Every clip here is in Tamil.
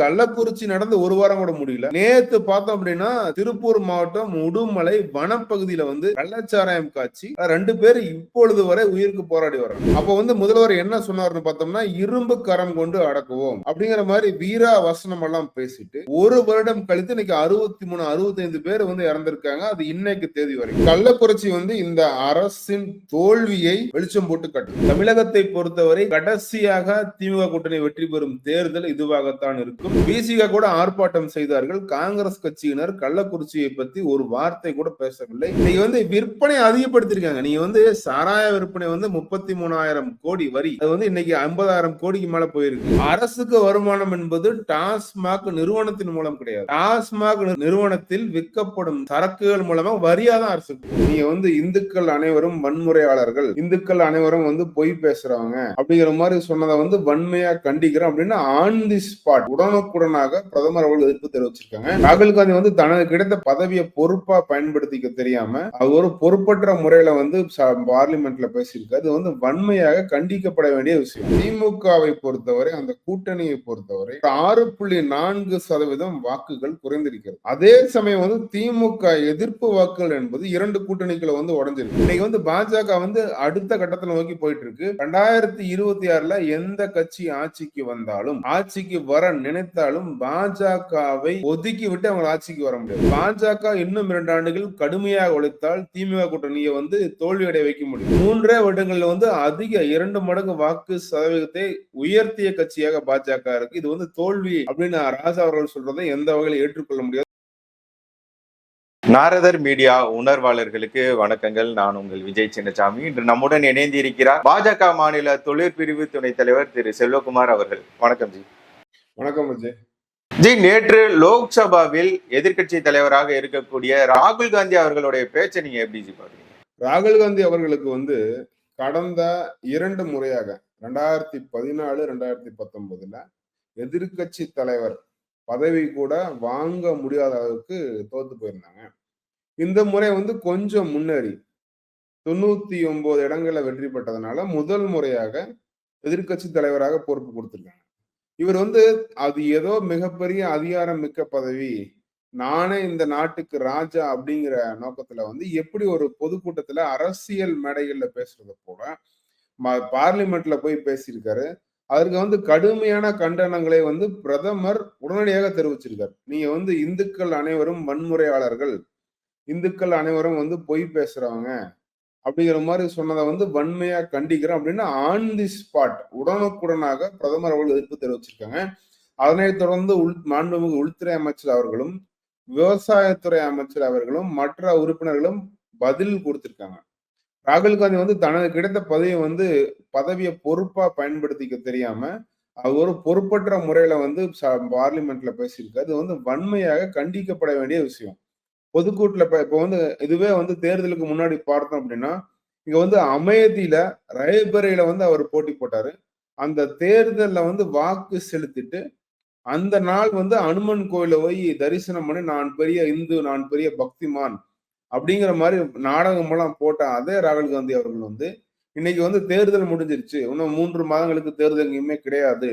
கள்ளக்குறிச்சி நடந்து ஒரு வாரம் கூட முடியல. நேத்து பார்த்தோம் அப்படின்னா திருப்பூர் மாவட்டம் உடுமலை வனப்பகுதியில வந்து கள்ளச்சாராயம் காட்சி ரெண்டு பேர் இப்பொழுது வரை உயிருக்கு போராடி வராங்க அப்ப வந்து முதல்வர் என்ன சொன்னார்னு பார்த்தோம்னா இரும்பு கரம் கொண்டு அடக்குவோம் அப்படிங்கிற மாதிரி வீரா வசனம் எல்லாம் பேசிட்டு ஒரு வருடம் கழித்து இன்னைக்கு அறுபத்தி மூணு அறுபத்தைந்து பேர் வந்து இறந்திருக்காங்க. அது இன்னைக்கு தேதி வரைக்கும் கள்ளக்குறிச்சி வந்து இந்த அரசின் தோல்வியை வெளிச்சம் போட்டு கட்டும் தமிழகத்தை பொறுத்தவரை கடைசியாக திமுக கூட்டணி வெற்றி பெறும் தேர்தல் இதுவாகத்தான் இருக்கு. இருக்கும். பிசிக கூட ஆர்ப்பாட்டம் செய்தார்கள். காங்கிரஸ் கட்சியினர் கள்ளக்குறிச்சியை பத்தி ஒரு வார்த்தை கூட பேசவில்லை. நீங்க வந்து விற்பனை அதிகப்படுத்திருக்காங்க. நீங்க வந்து சாராய விற்பனை வந்து முப்பத்தி மூணாயிரம் கோடி வரி. அது வந்து இன்னைக்கு ஐம்பதாயிரம் கோடிக்கு மேல போயிருக்கு. அரசுக்கு வருமானம் என்பது டாஸ்மாக் நிறுவனத்தின் மூலம் கிடையாது. டாஸ்மாக் நிறுவனத்தில் விற்கப்படும் சரக்குகள் மூலமா வரியா தான் அரசு. நீங்க வந்து இந்துக்கள் அனைவரும் வன்முறையாளர்கள். இந்துக்கள் அனைவரும் வந்து பொய் பேசுறவங்க. அப்படிங்கிற மாதிரி சொன்னதை வந்து வன்மையா கண்டிக்கிறோம் அப்படின்னு ஆன் தி ஸ்பாட் உடனுக்குடனாக பிரதமர் அவர்கள் எதிர்ப்பு தெரிவிச்சிருக்காங்க. ராகுல் காந்தி வந்து தனக்கு கிடைத்த பதவியை பொறுப்பா பயன்படுத்திக்க தெரியாம அவர் ஒரு பொறுப்பற்ற முறையில வந்து பார்லிமெண்ட்ல பேசியிருக்காரு. அது வந்து வன்மையாக கண்டிக்கப்பட வேண்டிய விஷயம். திமுகவை பொறுத்தவரை அந்த கூட்டணியை பொறுத்தவரை ஆறு புள்ளி நான்கு சதவீதம் வாக்குகள் குறைந்திருக்கிறது. அதே சமயம் வந்து திமுக எதிர்ப்பு வாக்குகள் என்பது இரண்டு கூட்டணிகளை வந்து உடஞ்சிருக்கு. இன்னைக்கு வந்து பாஜக வந்து அடுத்த கட்டத்தில் நோக்கி போயிட்டு இருக்கு. ரெண்டாயிரத்தி இருபத்தி ஆறுல எந்த கட்சி ஆட்சிக்கு வந்தாலும் ஆட்சிக்கு வர நினைத்தாலும் பாஜகவை ஒதுக்கி விட்டு அவங்க ஆட்சிக்கு வர முடியாது. பாஜக இன்னும் இரண்டு ஆண்டுகள் கடுமையாக உழைத்தால் திமுக கூட்டணியை வந்து தோல்வியடைய வைக்க முடியும். மூன்றே வருடங்கள்ல வந்து அதிக இரண்டு மடங்கு வாக்கு சதவீதத்தை உயர்த்திய கட்சியாக பாஜக இருக்கு. இது வந்து தோல்வி அப்படின்னு ராஜா அவர்கள் சொல்றதை எந்த வகையில் ஏற்றுக்கொள்ள முடியாது. நாரதர் மீடியா உணர்வாளர்களுக்கு வணக்கங்கள். நான் உங்கள் விஜய் சின்னசாமி. இன்று நம்முடன் இணைந்திருக்கிறார் பாஜக மாநில தொழிற்பிரிவு துணைத் தலைவர் திரு செல்வகுமார் அவர்கள். வணக்கம் ஜி. வணக்கம் விஜய் ஜி நேற்று லோக்சபாவில் எதிர்க்கட்சி தலைவராக இருக்கக்கூடிய ராகுல் காந்தி அவர்களுடைய பேச்சை நீங்க எப்படி ஜி பாக்குறீங்க ராகுல் காந்தி அவர்களுக்கு வந்து கடந்த இரண்டு முறையாக ரெண்டாயிரத்தி பதினாலு ரெண்டாயிரத்தி பத்தொன்பதுல எதிர்கட்சி தலைவர் பதவி கூட வாங்க முடியாத அளவுக்கு தோத்து போயிருந்தாங்க. இந்த முறை வந்து கொஞ்சம் முன்னேறி தொண்ணூத்தி ஒன்பது இடங்கள்ல வெற்றி பெற்றதுனால முதல் முறையாக எதிர்கட்சி தலைவராக பொறுப்பு கொடுத்திருக்காங்க. இவர் வந்து அது ஏதோ மிகப்பெரிய அதிகாரம் மிக்க பதவி. நானே இந்த நாட்டுக்கு ராஜா அப்படிங்கிற நோக்கத்துல வந்து எப்படி ஒரு பொதுக்கூட்டத்துல அரசியல் மேடைகள்ல பேசுறத போல பார்லிமெண்ட்ல போய் பேசியிருக்காரு. அதற்கு வந்து கடுமையான கண்டனங்களை வந்து பிரதமர் உடனடியாக தெரிவிச்சிருக்கார். நீங்க வந்து இந்துக்கள் அனைவரும் வன்முறையாளர்கள். இந்துக்கள் அனைவரும் வந்து பொய் பேசுறவங்க. அப்படிங்கிற மாதிரி சொன்னதை வந்து வன்மையா கண்டிக்கிறோம் அப்படின்னு ஆன் தி ஸ்பாட் உடனுக்குடனாக பிரதமர் அவர்கள் எதிர்ப்பு தெரிவிச்சிருக்காங்க. அதனைத் தொடர்ந்து உள் மாண்புமிகு உள்துறை அமைச்சர் அவர்களும் விவசாயத்துறை அமைச்சர் அவர்களும் மற்ற உறுப்பினர்களும் பதில் கொடுத்திருக்காங்க. ராகுல் காந்தி வந்து தனக்கு கிடைத்த பதவியை வந்து பதவியை பொறுப்பா பயன்படுத்திக்க தெரியாம அவர் ஒரு பொறுப்பற்ற முறையில வந்து பார்லிமெண்ட்ல பேசியிருக்காரு. அது வந்து வன்மையாக கண்டிக்கப்பட வேண்டிய விஷயம். பொதுக்கூட்டில் இப்போ இப்போ வந்து இதுவே வந்து தேர்தலுக்கு முன்னாடி பார்த்தோம் அப்படின்னா இங்க வந்து அமேதியில ரயபரையில வந்து அவர் போட்டி போட்டாரு. அந்த தேர்தலில் வந்து வாக்கு செலுத்திட்டு அந்த நாள் வந்து அனுமன் கோயில போய் தரிசனம் பண்ணி நான் பெரிய இந்து நான் பெரிய பக்திமான் அப்படிங்கிற மாதிரி நாடகம் எல்லாம் போட்ட அதே ராகுல் காந்தி அவர்கள் வந்து இன்னைக்கு வந்து தேர்தல் முடிஞ்சிருச்சு. இன்னும் மூன்று மாதங்களுக்கு தேர்தல் எங்கேயுமே கிடையாது.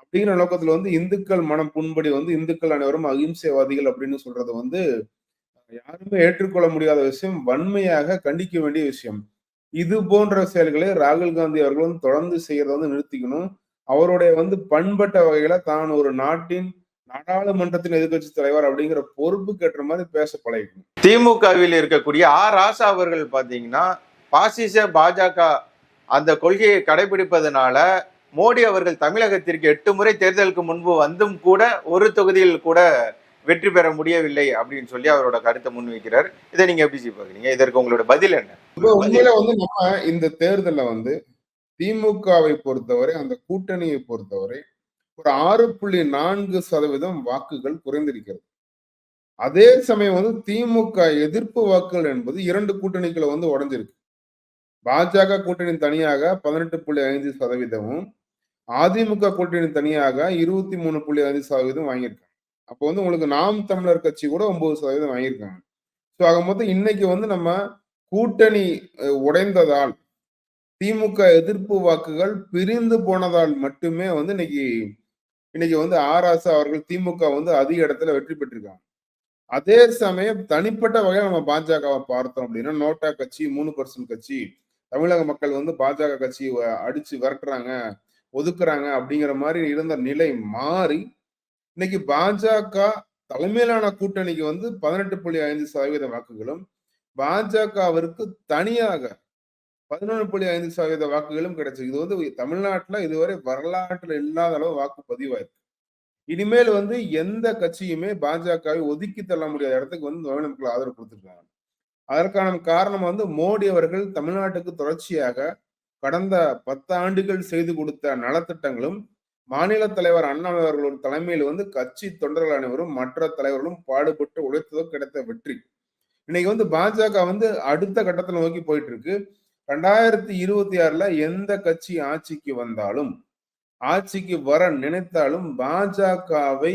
அப்படிங்கிற நோக்கத்துல வந்து இந்துக்கள் மனம் புண்படி வந்து இந்துக்கள் அனைவரும் அகிம்சைவாதிகள் அப்படின்னு சொல்றது வந்து யாருமே ஏற்றுக்கொள்ள முடியாத விஷயம் வன்மையாக கண்டிக்க வேண்டிய விஷயம். இது போன்ற செயல்களை ராகுல் காந்தி அவர்கள் வந்து தொடர்ந்து செய்யறத வந்து நிறுத்திக்கணும். அவருடைய வந்து பண்பட்ட வகையில தான் ஒரு நாட்டின் நாடாளுமன்றத்தின் எதிர்கட்சி தலைவர் அப்படிங்கிற பொறுப்புக்கு ஏற்ற மாதிரி பேச பழகிக்கணும். திமுகவில் இருக்கக்கூடிய ஆர் ராசா அவர்கள் பாத்தீங்கன்னா பாசிச பாஜக அந்த கொள்கையை கடைபிடிப்பதனால மோடி அவர்கள் தமிழகத்திற்கு எட்டு முறை தேர்தலுக்கு முன்பு வந்தும் கூட ஒரு தொகுதியில் கூட வெற்றி பெற முடியவில்லை அப்படின்னு சொல்லி அவரோட கருத்தை முன்வைக்கிறார். இதை நீங்க எப்படி பாக்குறீங்க இதற்கு உங்களோட பதில் என்ன? உண்மையில வந்து நம்ம இந்த தேர்தல்ல வந்து திமுகவை பொறுத்தவரை அந்த கூட்டணியை பொறுத்தவரை ஒரு ஆறு புள்ளி நான்கு சதவீதம் வாக்குகள் குறைந்திருக்கிறது. அதே சமயம் வந்து திமுக எதிர்ப்பு வாக்குகள் என்பது இரண்டு கூட்டணிகளை வந்து உடஞ்சிருக்கு. பாஜக கூட்டணி தனியாக பதினெட்டு புள்ளி ஐந்து சதவீதமும் அதிமுக கூட்டணி தனியாக இருபத்தி மூணு புள்ளி ஐந்து சதவீதம் வாங்கியிருக்காங்க. அப்போ வந்து உங்களுக்கு நாம் தமிழர் கட்சி கூட ஒன்பது சதவீதம் வாங்கியிருக்காங்க. ஸோ ஆக மொத்தம் இன்னைக்கு வந்து நம்ம கூட்டணி உடைந்ததால் திமுக எதிர்ப்பு வாக்குகள் பிரிந்து போனதால் மட்டுமே வந்து இன்னைக்கு இன்னைக்கு வந்து ஆராசா அவர்கள் திமுக வந்து அதிக இடத்துல வெற்றி பெற்றிருக்காங்க. அதே சமயம் தனிப்பட்ட வகையில் நம்ம பாஜகவை பார்த்தோம் அப்படின்னா நோட்டா கட்சி மூணு பர்சன்ட் கட்சி தமிழக மக்கள் வந்து பாஜக கட்சி அடிச்சு விரட்டுறாங்க ஒதுக்குறாங்க அப்படிங்கிற மாதிரி இருந்த நிலை மாறி இன்னைக்கு பாஜக தலைமையிலான கூட்டணிக்கு வந்து பதினெட்டு புள்ளி ஐந்து சதவீத வாக்குகளும் பாஜகவிற்கு தனியாக பதினொன்று புள்ளி ஐந்து சதவீத வாக்குகளும் கிடைச்சு இது வந்து தமிழ்நாட்டுல இதுவரை வரலாற்றுல இல்லாத அளவு வாக்கு பதிவாயிருக்கு. இனிமேல் வந்து எந்த கட்சியுமே பாஜகவை ஒதுக்கி தள்ள முடியாத இடத்துக்கு வந்து தமிழ் மக்கள் ஆதரவு கொடுத்துருக்காங்க. அதற்கான காரணம் வந்து மோடி அவர்கள் தமிழ்நாட்டுக்கு தொடர்ச்சியாக கடந்த பத்து ஆண்டுகள் செய்து கொடுத்த நலத்திட்டங்களும் மாநில தலைவர் அண்ணா அவர்களின் தலைமையில் வந்து கட்சி தொண்டர்கள் அனைவரும் மற்ற தலைவர்களும் பாடுபட்டு உழைத்ததோ கிடைத்த வெற்றி. இன்னைக்கு வந்து பாஜக வந்து அடுத்த கட்டத்தில் நோக்கி போயிட்டு இருக்கு ரெண்டாயிரத்தி இருபத்தி ஆறுல எந்த கட்சி ஆட்சிக்கு வந்தாலும் ஆட்சிக்கு வர நினைத்தாலும் பாஜகவை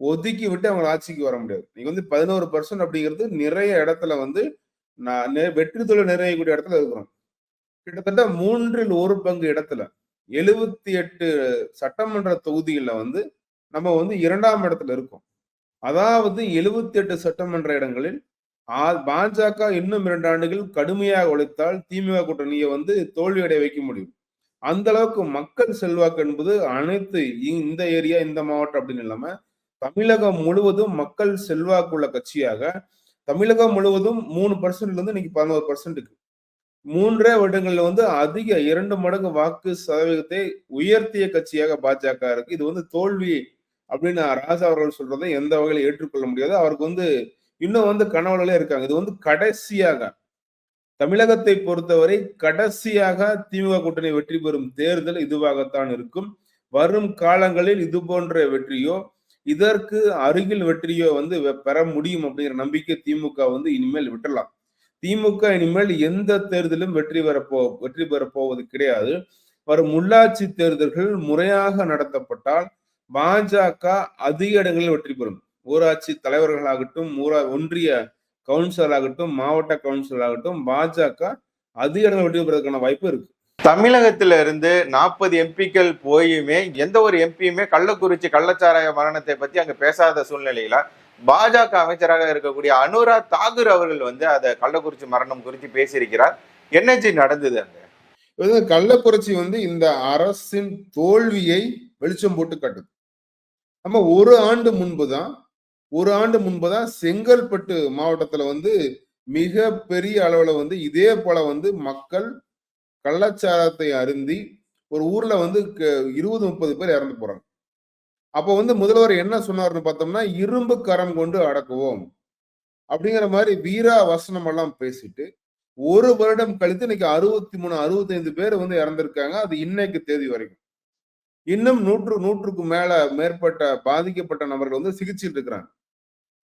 ஒதுக்கி விட்டு அவங்க ஆட்சிக்கு வர முடியாது. நீங்க வந்து பதினோரு பர்சன்ட் அப்படிங்கிறது நிறைய இடத்துல வந்து நான் வெற்றி தொழில் நிறையக்கூடிய இடத்துல இருக்கிறோம். கிட்டத்தட்ட மூன்றில் ஒரு பங்கு இடத்துல எழுபத்தி எட்டு சட்டமன்ற தொகுதியில வந்து நம்ம வந்து இரண்டாம் இடத்துல இருக்கோம். அதாவது எழுபத்தி எட்டு சட்டமன்ற இடங்களில் பாஜக இன்னும் இரண்டு ஆண்டுகள் கடுமையாக உழைத்தால் திமுக கூட்டணியை வந்து தோல்வியடைய வைக்க முடியும். அந்த அளவுக்கு மக்கள் செல்வாக்கு என்பது அனைத்து இந்த ஏரியா இந்த மாவட்டம் அப்படின்னு இல்லாம தமிழகம் முழுவதும் மக்கள் செல்வாக்குள்ள கட்சியாக தமிழகம் முழுவதும் மூணு பர்சன்ட்ல இருந்து இன்னைக்கு பதினோரு பர்சன்ட்டுக்கு மூன்றே வருடங்கள்ல வந்து அதிக இரண்டு மடங்கு வாக்கு சதவீதத்தை உயர்த்திய கட்சியாக பாஜக இருக்கு. இது வந்து தோல்வி அப்படின்னு ராஜா அவர்கள் சொல்றதை எந்த வகையில ஏற்றுக்கொள்ள முடியாது. அவருக்கு வந்து இன்னும் வந்து கனவுகளே இருக்காங்க. இது வந்து கடைசியாக தமிழகத்தை பொறுத்தவரை கடைசியாக திமுக கூட்டணி வெற்றி பெறும் தேர்தல் இதுவாகத்தான் இருக்கும். வரும் காலங்களில் இது போன்ற வெற்றியோ இதற்கு அருகில் வெற்றியோ வந்து பெற முடியும் அப்படிங்கிற நம்பிக்கை திமுக வந்து இனிமேல் விட்டலாம் திமுக இனிமேல் எந்த தேர்தலும் வெற்றி பெறப்போ வெற்றி பெறப்போவது கிடையாது. வரும் உள்ளாட்சி தேர்தல்கள் முறையாக நடத்தப்பட்டால் பாஜக அதிக இடங்களில் வெற்றி பெறும். ஊராட்சி தலைவர்களாகட்டும் ஊரா ஒன்றிய கவுன்சிலர் ஆகட்டும் மாவட்ட கவுன்சிலர் ஆகட்டும் பாஜக அதிக இடங்கள் வெற்றி பெறதுக்கான வாய்ப்பு இருக்கு. தமிழகத்தில இருந்து நாற்பது எம்பிக்கள் போயுமே எந்த ஒரு எம்பியுமே கள்ளக்குறிச்சி கள்ளச்சாராய மரணத்தை பத்தி அங்க பேசாத சூழ்நிலையில பாஜக அமைச்சராக இருக்கக்கூடிய அனுராக் தாகூர் அவர்கள் வந்து அதை கள்ளக்குறிச்சி மரணம் குறித்து பேசியிருக்கிறார். என்னச்சு நடந்தது அங்க? கள்ளக்குறிச்சி வந்து இந்த அரசின் தோல்வியை வெளிச்சம் போட்டு காட்டுது. நம்ம ஒரு ஆண்டு முன்புதான் ஒரு ஆண்டு முன்புதான் செங்கல்பட்டு மாவட்டத்துல வந்து மிக பெரிய அளவுல வந்து இதே போல வந்து மக்கள் கள்ளச்சாரத்தை அருந்தி ஒரு ஊர்ல வந்து இருபது முப்பது பேர் இறந்து போறாங்க. அப்போ வந்து முதல்வர் என்ன சொன்னார்னு பார்த்தோம்னா இரும்பு கரம் கொண்டு அடக்குவோம். அப்படிங்கிற மாதிரி வீரா வசனம் எல்லாம் பேசிட்டு ஒரு வருடம் கழித்து இன்னைக்கு அறுபத்தி மூணு அறுபத்தைந்து பேர் வந்து இறந்திருக்காங்க. அது இன்னைக்கு தேதி வரைக்கும். இன்னும் நூற்று நூற்றுக்கு மேல மேற்பட்ட பாதிக்கப்பட்ட நபர்கள் வந்து சிகிச்சையில் இருக்கிறாங்க.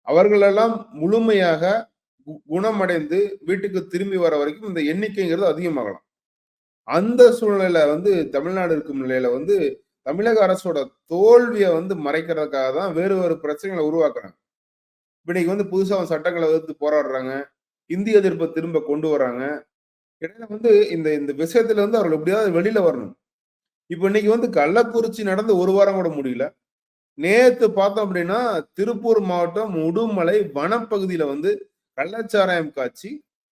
அவர்களெல்லாம் முழுமையாக குணமடைந்து வீட்டுக்கு திரும்பி வர வரைக்கும் இந்த எண்ணிக்கைங்கிறது அதிகமாகலாம். அந்த சூழ்நிலையில வந்து தமிழ்நாடு இருக்கும் நிலையில வந்து தமிழக அரசோட தோல்வியை வந்து மறைக்கிறதுக்காக தான் வேறு வேறு பிரச்சனைகளை உருவாக்குறாங்க. இன்னைக்கு வந்து புதுசாக சட்டங்களை எதிர்த்து போராடுறாங்க. இந்திய எதிர்ப்பை திரும்ப கொண்டு வராங்க. இடையில வந்து இந்த இந்த விஷயத்துல வந்து அவர்கள் எப்படியாவது வெளியில வரணும். இப்போ இன்னைக்கு வந்து கள்ளக்குறிச்சி நடந்து ஒரு வாரம் கூட முடியல. நேத்து பார்த்தோம் அப்படின்னா திருப்பூர் மாவட்டம் உடுமலை வனப்பகுதியில வந்து கள்ளச்சாராயம் காட்சி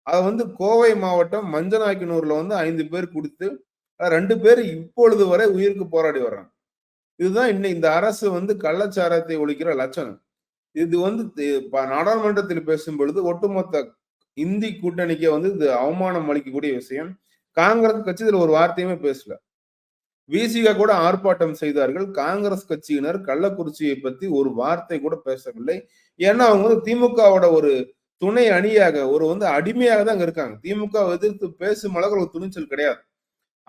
அதை வந்து கோவை மாவட்டம் மஞ்சநாயக்கனூர்ல வந்து ஐந்து பேர் கொடுத்து ரெண்டு பேர் இப்பொழுது வரை உயிருக்கு போராடி வர்றாங்க. இதுதான் இன்னும் இந்த அரசு வந்து கள்ளச்சாரத்தை ஒழிக்கிற லட்சணம். இது வந்து நாடாளுமன்றத்தில் பேசும் பொழுது ஒட்டுமொத்த இந்தி கூட்டணிக்கு வந்து இது அவமானம் அளிக்கக்கூடிய விஷயம். காங்கிரஸ் கட்சி இதுல ஒரு வார்த்தையுமே பேசல. விசிகா கூட ஆர்ப்பாட்டம் செய்தார்கள். காங்கிரஸ் கட்சியினர் கள்ளக்குறிச்சியை பத்தி ஒரு வார்த்தை கூட பேசவில்லை. ஏன்னா அவங்க வந்து திமுகவோட ஒரு துணை அணியாக ஒரு வந்து அடிமையாக தான் அங்க இருக்காங்க. திமுக எதிர்த்து பேசும் அளவுக்கு ஒரு துணிச்சல் கிடையாது.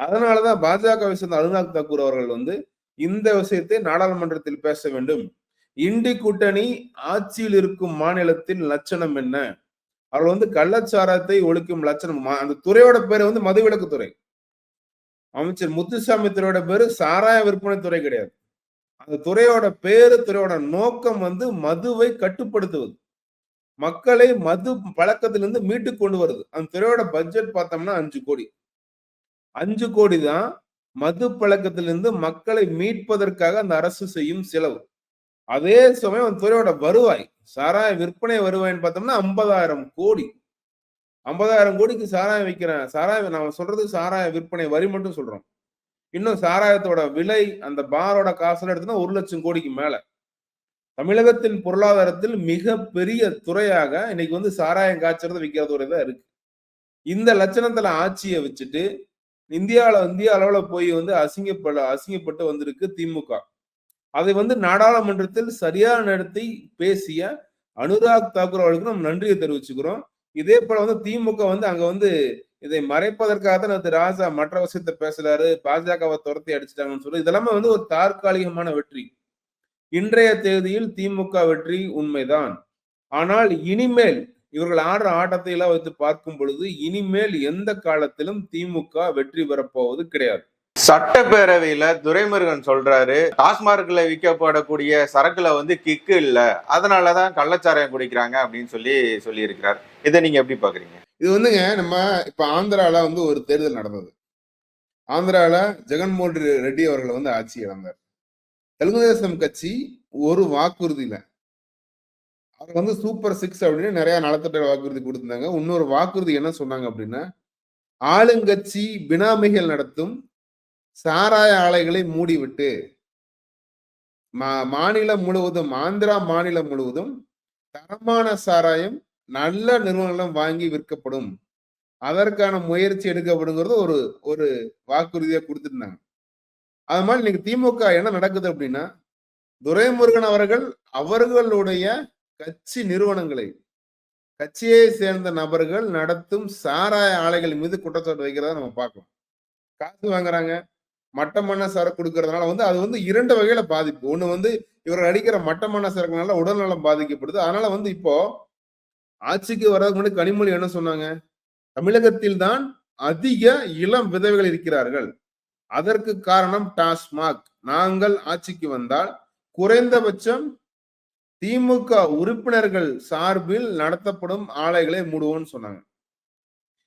அதனாலதான் பாஜகவை சேர்ந்த அனுராக் தாக்கூர் அவர்கள் வந்து இந்த விஷயத்தை நாடாளுமன்றத்தில் பேச வேண்டும். இண்டி கூட்டணி ஆட்சியில் இருக்கும் மாநிலத்தின் லட்சணம் என்ன? அவர்கள் வந்து கள்ளச்சாரத்தை ஒழிக்கும் லட்சணம். அந்த துறையோட பேரு வந்து மதுவிலக்கு துறை. அமைச்சர் முத்துசாமி துறையோட பேரு சாராய விற்பனை துறை கிடையாது. அந்த துறையோட பேரு துறையோட நோக்கம் வந்து மதுவை கட்டுப்படுத்துவது. மக்களை மது பழக்கத்திலிருந்து மீட்டு கொண்டு வருது. அந்த துறையோட பட்ஜெட் பார்த்தோம்னா அஞ்சு கோடி. அஞ்சு கோடி தான் மது பழக்கத்திலிருந்து மக்களை மீட்பதற்காக அந்த அரசு செய்யும் செலவு. அதே சமயம் அந்த துறையோட வருவாய் சாராய விற்பனை வருவாய்ன்னு பார்த்தோம்னா ஐம்பதாயிரம் கோடி. ஐம்பதாயிரம் கோடிக்கு சாராயம் விற்கிறேன் சாராயம் நாம சொல்றது சாராய விற்பனை வரி மட்டும் சொல்றோம். இன்னும் சாராயத்தோட விலை அந்த பாரோட காசுல எடுத்தோம்னா ஒரு லட்சம் கோடிக்கு மேல. தமிழகத்தின் பொருளாதாரத்தில் மிக பெரிய துறையாக இன்னைக்கு வந்து சாராயம் காய்ச்சறது விற்கிற துறை தான் இருக்கு. இந்த லட்சணத்துல ஆட்சியை வச்சுட்டு இந்தியாவில் இந்திய அளவில் போய் வந்து அசிங்கப்பட அசிங்கப்பட்டு வந்திருக்கு திமுக. அதை வந்து நாடாளுமன்றத்தில் சரியான நேரத்தை பேசிய அனுராக் தாக்கூர் அவர்களுக்கு நம்ம நன்றியை தெரிவிச்சுக்கிறோம். இதே போல வந்து திமுக வந்து அங்க வந்து இதை மறைப்பதற்காக தான் நேத்து ராஜா மற்ற விஷயத்த பேசுறாரு பாஜகவை துரத்தி அடிச்சிட்டாங்கன்னு சொல்லி இதெல்லாமே வந்து ஒரு தற்காலிகமான வெற்றி. இன்றைய தேதியில் திமுக வெற்றி உண்மைதான். ஆனால் இனிமேல் இவர்கள் ஆடுற ஆட்டத்தை எல்லாம் வைத்து பார்க்கும் பொழுது இனிமேல் எந்த காலத்திலும் திமுக வெற்றி பெறப்போவது கிடையாது. சட்டப்பேரவையில துரைமுருகன் சொல்றாரு டாஸ்மார்க்ல விற்கப்படக்கூடிய சரக்குல வந்து கிக்கு இல்ல அதனாலதான் கள்ளச்சாராயம் குடிக்கிறாங்க அப்படின்னு சொல்லி சொல்லி இருக்கிறார் இதை நீங்க எப்படி பாக்குறீங்க இது வந்துங்க நம்ம இப்ப ஆந்திரால வந்து ஒரு தேர்தல் நடந்தது. ஆந்திரால ஜெகன்மோகன் ரெட்டி அவர்கள் வந்து ஆட்சி இழந்தார். தெலுங்கு தேசம் கட்சி ஒரு வாக்குறுதியில அவர் வந்து சூப்பர் சிக்ஸ் அப்படின்னு நிறைய நலத்திட்ட வாக்குறுதி கொடுத்திருந்தாங்க. இன்னொரு வாக்குறுதி என்ன சொன்னாங்க அப்படின்னா ஆளுங்கட்சி பினாமிகள் நடத்தும் சாராய ஆலைகளை மூடிவிட்டு மா- மாநிலம் முழுவதும் ஆந்திரா மாநிலம் முழுவதும் தரமான சாராயம் நல்ல நிறுவனங்களும் வாங்கி விற்கப்படும். அதற்கான முயற்சி எடுக்கப்படுங்கிறது ஒரு ஒரு வாக்குறுதியை கொடுத்துருந்தாங்க. அது மாதிரி இன்னைக்கு திமுக என்ன நடக்குது அப்படின்னா துரைமுருகன் அவர்கள் அவர்களுடைய கட்சி நிறுவனங்களை கட்சியை சேர்ந்த நபர்கள் நடத்தும் சாராய ஆலைகள் மீது குற்றச்சாட்டு வைக்கிறத நம்ம பார்க்கலாம் காசு வாங்குறாங்க மட்டமான சரக்கு கொடுக்கறதுனால வந்து அது வந்து இரண்டு வகையில பாதிப்பு. ஒண்ணு வந்து இவர்கள் அடிக்கிற மட்டமான சரக்குனால உடல்நலம் பாதிக்கப்படுது. அதனால வந்து இப்போ ஆட்சிக்கு வர்றதுக்கு முன்னாடி கனிமொழி என்ன சொன்னாங்க? தமிழகத்தில் தான் அதிக இளம் விதவைகள் இருக்கிறார்கள். அதற்கு காரணம் டாஸ்மாக். நாங்கள் ஆட்சிக்கு வந்தால் குறைந்தபட்சம் திமுக உறுப்பினர்கள் சார்பில் நடத்தப்படும் ஆலைகளை மூடுவோம்னு சொன்னாங்க.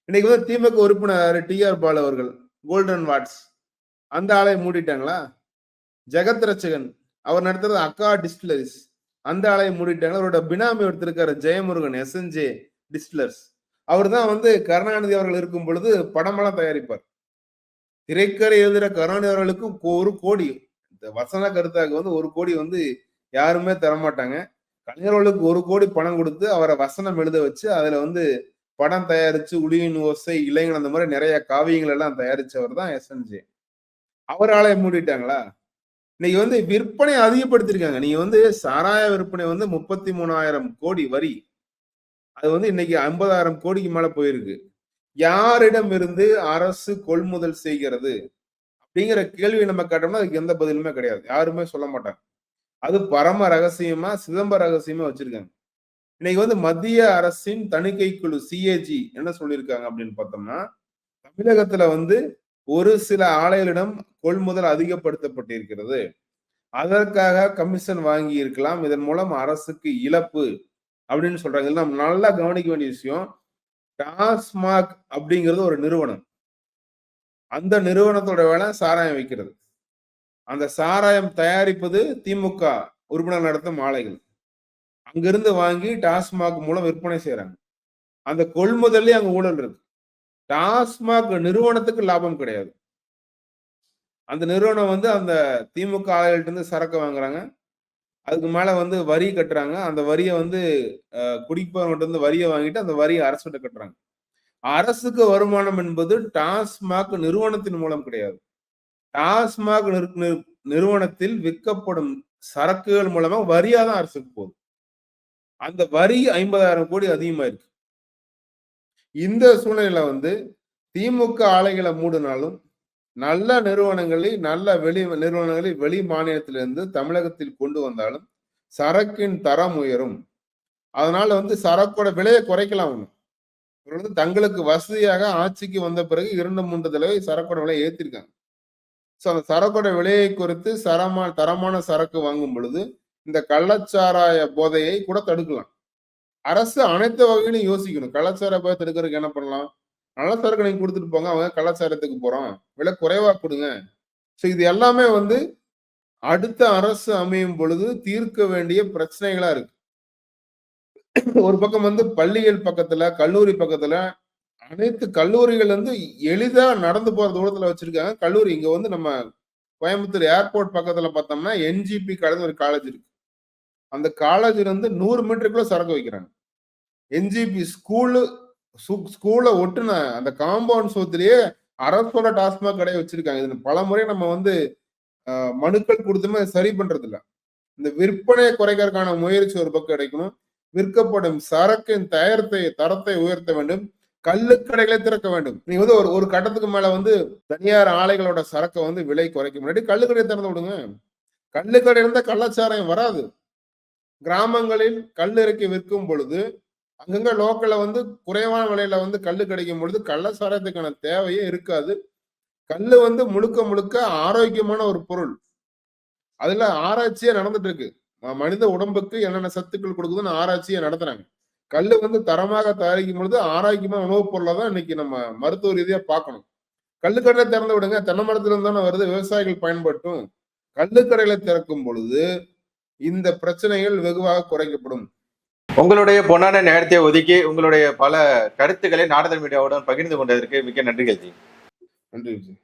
இன்னைக்கு வந்து திமுக உறுப்பினர் டி ஆர் பால் அவர்கள் கோல்டன் வாட்ஸ் அந்த ஆலையை மூடிட்டாங்களா? ஜெகத் ரச்சகன் அவர் நடத்துறது அக்கா டிஸ்டிலரிஸ் அந்த ஆலையை மூடிட்டாங்க அவரோட பினாமி ஒருத்தர் ஜெயமுருகன் எஸ்என்ஜே டிஸ்டிலர்ஸ் அவர் தான் வந்து கருணாநிதி அவர்கள் இருக்கும் பொழுது படமெல்லாம் தயாரிப்பார். திரைக்கரை எழுதுகிற கருணாநிதி அவர்களுக்கு ஒரு கோடி இந்த வசன கருத்தாக வந்து ஒரு கோடி வந்து யாருமே தரமாட்டாங்க. கலைஞர்களுக்கு ஒரு கோடி பணம் கொடுத்து அவரை வசனம் எழுத வச்சு அதுல வந்து படம் தயாரிச்சு உளியின் ஓசை இளைஞன் அந்த மாதிரி நிறைய காவியங்கள் எல்லாம் தயாரிச்சவர் தான் எஸ்என்ஜி அவர் மூடிட்டாங்களா? இன்னைக்கு வந்து விற்பனை அதிகப்படுத்திருக்காங்க. நீங்க வந்து சாராய விற்பனை வந்து முப்பத்தி மூணாயிரம் கோடி வரி. அது வந்து இன்னைக்கு ஐம்பதாயிரம் கோடிக்கு மேல போயிருக்கு. யாரிடம் இருந்து அரசு கொள்முதல் செய்கிறது? அப்படிங்கிற கேள்வி நம்ம கேட்டோம்னா அதுக்கு எந்த பதிலுமே கிடையாது. யாருமே சொல்ல மாட்டாங்க. அது பரம ரகசியமா சிதம்ப ரகசியமா வச்சிருக்காங்க. இன்னைக்கு வந்து மத்திய அரசின் தணிக்கை குழு சிஏஜி என்ன சொல்லியிருக்காங்க அப்படின்னு பார்த்தோம்னா தமிழகத்துல வந்து ஒரு சில ஆலைகளிடம் கொள்முதல் அதிகப்படுத்தப்பட்டிருக்கிறது. அதற்காக கமிஷன் வாங்கி இருக்கலாம். இதன் மூலம் அரசுக்கு இழப்பு அப்படின்னு சொல்றாங்க. இது நம்ம நல்லா கவனிக்க வேண்டிய விஷயம் டாஸ்மாக் அப்படிங்கிறது ஒரு நிறுவனம். அந்த நிறுவனத்தோட வேலை சாராயம் வைக்கிறது. அந்த சாராயம் தயாரிப்பது திமுக உறுப்பினர் நடத்தும் ஆலைகள். அங்கிருந்து வாங்கி டாஸ்மாக் மூலம் விற்பனை செய்யறாங்க அந்த கொள்முதல்லே அங்க ஊழல் இருக்கு. டாஸ்மாக் நிறுவனத்துக்கு லாபம் கிடையாது. அந்த நிறுவனம் வந்து அந்த திமுக ஆலைகள்ட்ட இருந்து சரக்கு வாங்குறாங்க. அதுக்கு மேல வந்து வரி கட்டுறாங்க. அந்த வரியை வந்து குடிப்பவங்கிட்ட இருந்து வரியை வாங்கிட்டு அந்த வரியை அரசுகிட்ட கட்டுறாங்க. அரசுக்கு வருமானம் என்பது டாஸ்மாக் நிறுவனத்தின் மூலம் கிடையாது. டாஸ்மாக் நிறு- நிறு- நிறுவனத்தில் விற்கப்படும் சரக்குகள் மூலமா வரியா தான் அரசுக்கு போகுது. அந்த வரி ஐம்பதாயிரம் கோடி அதிகமா இருக்கு இந்த சூழ்நிலையில வந்து திமுக ஆலைகளை மூடினாலும் நல்ல நிறுவனங்களை நல்ல வெளி நிறுவனங்களை வெளி மாநிலத்திலிருந்து தமிழகத்தில் கொண்டு வந்தாலும் சரக்கின் தரம் உயரும். அதனால வந்து சரக்கோட விலையை குறைக்கலாம் அவங்க. இவர்கள் வந்து தங்களுக்கு வசதியாக ஆட்சிக்கு வந்த பிறகு இரண்டு மூன்று தடவை சரக்கோட விலையை ஏற்றிருக்காங்க ஸோ அந்த சரக்கோட விலையை குறித்து சரமா தரமான சரக்கு வாங்கும் பொழுது இந்த கள்ளச்சாராய போதையை கூட தடுக்கலாம். அரசு அனைத்து வகையிலும் யோசிக்கணும். கள்ளச்சாராய போதை தடுக்கிறதுக்கு என்ன பண்ணலாம்? நல்ல சரக்கு நீங்க கொடுத்துட்டு போங்க. அவங்க கள்ளச்சாரத்துக்கு போறோம். விலை குறைவா கொடுங்க. ஸோ இது எல்லாமே வந்து அடுத்த அரசு அமையும் பொழுது தீர்க்க வேண்டிய பிரச்சனைகளா இருக்கு. ஒரு பக்கம் வந்து பள்ளிகள் பக்கத்துல கல்லூரி பக்கத்துல அனைத்து கல்லூரிகள் வந்து எளிதா நடந்து போற தூரத்துல வச்சிருக்காங்க. கல்லூரி இங்க வந்து நம்ம கோயம்புத்தூர் ஏர்போர்ட் பக்கத்துல பார்த்தோம்னா என்ஜிபி கலந்து ஒரு காலேஜ் இருக்கு. அந்த காலேஜ்ல இருந்து நூறு மீட்டருக்குள்ள சரக்கு வைக்கிறாங்க. என்ஜிபி ஸ்கூலு ஸ்கூலை ஒட்டுன அந்த காம்பவுண்ட் சோத்துலயே அரசோட டாஸ்மாக் கடையை வச்சிருக்காங்க. இது பல முறை நம்ம வந்து மனுக்கள் கொடுத்துமே அதை சரி பண்றது இல்லை இந்த விற்பனையை குறைக்கிறதுக்கான முயற்சி ஒரு பக்கம் கிடைக்கணும் விற்கப்படும் சரக்கின் தயாரத்தை தரத்தை உயர்த்த வேண்டும். கல்லுக்கடைகளை திறக்க வேண்டும். நீங்க வந்து ஒரு ஒரு கட்டத்துக்கு மேல வந்து தனியார் ஆலைகளோட சரக்கை வந்து விலை குறைக்க முன்னாடி கல்லுக்கடையை திறந்து விடுங்க. கல்லுக்கடை இருந்தால் கள்ளச்சாராயம் வராது. கிராமங்களில் கல் இறக்கி விற்கும் பொழுது அங்கங்க லோக்கல்ல வந்து குறைவான விலையில வந்து கல் கிடைக்கும் பொழுது கள்ளச்சாராயத்துக்கான தேவையே இருக்காது. கல் வந்து முழுக்க முழுக்க ஆரோக்கியமான ஒரு பொருள். அதுல ஆராய்ச்சியே நடந்துட்டு இருக்கு. மனித உடம்புக்கு என்னென்ன சத்துக்கள் கொடுக்குதுன்னு ஆராய்ச்சியை நடத்துறாங்க. கல்லு வந்து தரமாக தயாரிக்கும் பொழுது ஆரோக்கியமான உணவுப் பொருளை தான் இன்னைக்கு நம்ம மருத்துவ ரீதியா பார்க்கணும். கல்லுக்கடையில திறந்து விடுங்க. தென்னை மரத்துல இருந்தானே வருது. விவசாயிகள் பயன்பட்டும். கல்லுக்கடையில திறக்கும் பொழுது இந்த பிரச்சனைகள் வெகுவாக குறைக்கப்படும். உங்களுடைய பொன்னான நேரத்தை ஒதுக்கி உங்களுடைய பல கருத்துக்களை நாடக மீடியாவுடன் பகிர்ந்து கொண்டதற்கு மிக்க நன்றிகள் ஜி. நன்றி விஜய்